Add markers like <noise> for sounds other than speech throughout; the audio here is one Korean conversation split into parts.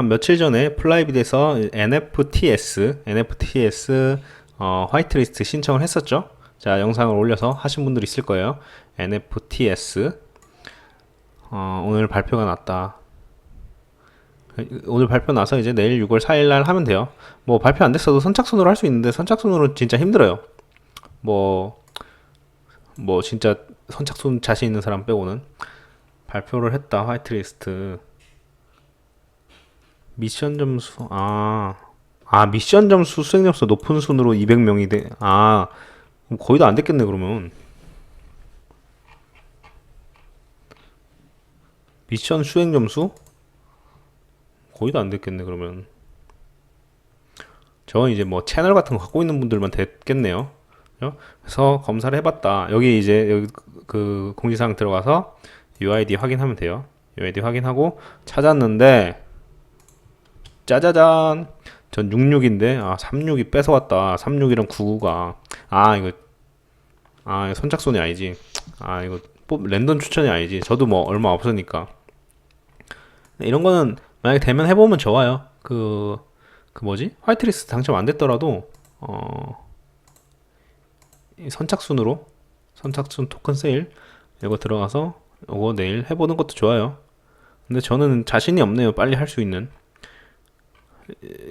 한 며칠 전에 플라이빗에서 NFTS, NFTS 어, 화이트리스트 신청을 했었죠. 자, 영상을 올려서 하신 분들 있을 거예요. NFTS 어, 오늘 발표가 났다. 오늘 발표 나서 이제 내일 6월 4일 날 하면 돼요. 뭐 발표 안 됐어도 선착순으로 할 수 있는데 선착순으로 진짜 힘들어요. 뭐, 뭐 진짜 선착순 자신 있는 사람 빼고는 발표를 했다. 화이트리스트. 미션 점수, 아, 아, 미션 점수, 수행 점수 높은 순으로 200명이 돼. 아, 거의 다 안 됐겠네, 그러면. 미션 수행 점수? 거의 다 안 됐겠네, 그러면. 저건 이제 뭐 채널 같은 거 갖고 있는 분들만 됐겠네요. 그죠? 그래서 검사를 해봤다. 여기 이제 여기 그 공지사항 들어가서 UID 확인하면 돼요. UID 확인하고 찾았는데 짜자잔 전 66인데 아 36이 뺏어왔다. 36이랑 99가 아 이거 아 선착순이 아니지. 아 이거 뽑 랜덤 추천이 아니지. 저도 뭐 얼마 없으니까 이런 거는 만약에 되면 해보면 좋아요. 그, 그 뭐지? 화이트리스트 당첨 안 됐더라도, 어, 이 선착순으로, 선착순 토큰 세일, 이거 들어가서, 이거 내일 해보는 것도 좋아요. 근데 저는 자신이 없네요. 빨리 할 수 있는.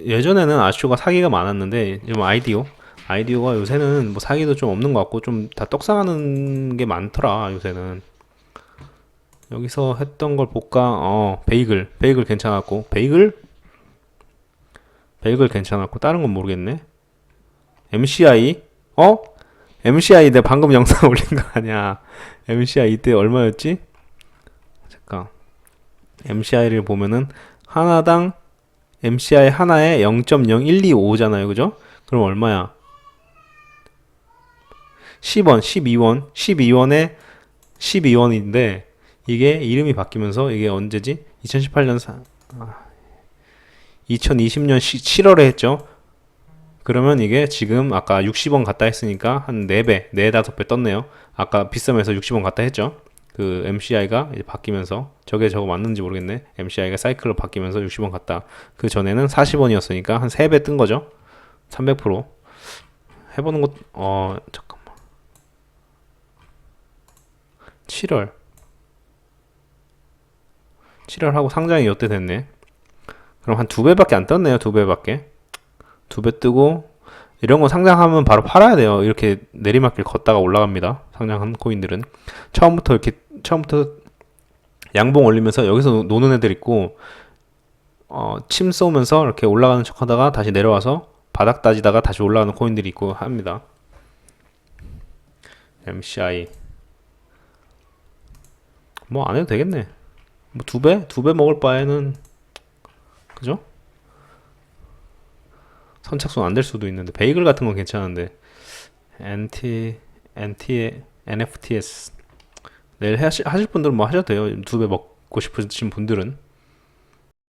예전에는 아쇼가 사기가 많았는데, 지금 아이디오, 아이디오가 요새는 뭐 사기도 좀 없는 것 같고, 좀 다 떡상하는 게 많더라, 요새는. 여기서 했던 걸 볼까? 어, 베이글. 베이글 괜찮았고. 베이글? 베이글 괜찮았고. 다른 건 모르겠네. MCI? 어? MCI 내가 방금 영상 <laughs> 올린 거 아니야. MCI 이때 얼마였지? 잠깐. MCI를 보면은 하나당 MCI 하나에 0.0125잖아요. 그죠? 그럼 얼마야? 10원, 12원, 12원에 12원인데 이게 이름이 바뀌면서 이게 언제지? 2018년 사, 아, 2020년 7월에 했죠. 그러면 이게 지금 아까 60원 갔다 했으니까 한 4배, 4, 5배 떴네요. 아까 비싸면서 60원 갔다 했죠. 그 MCI가 이제 바뀌면서 저게 저거 맞는지 모르겠네. MCI가 사이클로 바뀌면서 60원 갔다. 그 전에는 40원이었으니까 한 3배 뜬 거죠. 300% 해보는 것, 어, 잠깐만. 7월. 7월 하고 상장이 이때 됐네. 그럼 한 두 배밖에 안 떴네요. 두 배밖에. 두 배 뜨고 이런 거 상장하면 바로 팔아야 돼요. 이렇게 내리막길 걷다가 올라갑니다. 상장한 코인들은 처음부터 이렇게 처음부터 양봉 올리면서 여기서 노는 애들 있고 어, 침 쏘면서 이렇게 올라가는 척하다가 다시 내려와서 바닥 따지다가 다시 올라가는 코인들이 있고 합니다. MCI 뭐 안 해도 되겠네. 뭐 두 배? 두 배 먹을 바에는 그죠? 선착순 안 될 수도 있는데 베이글 같은 건 괜찮은데. NT NT NFTS 내일 하실, 하실 분들은 뭐 하셔도 돼요. 두 배 먹고 싶으신 분들은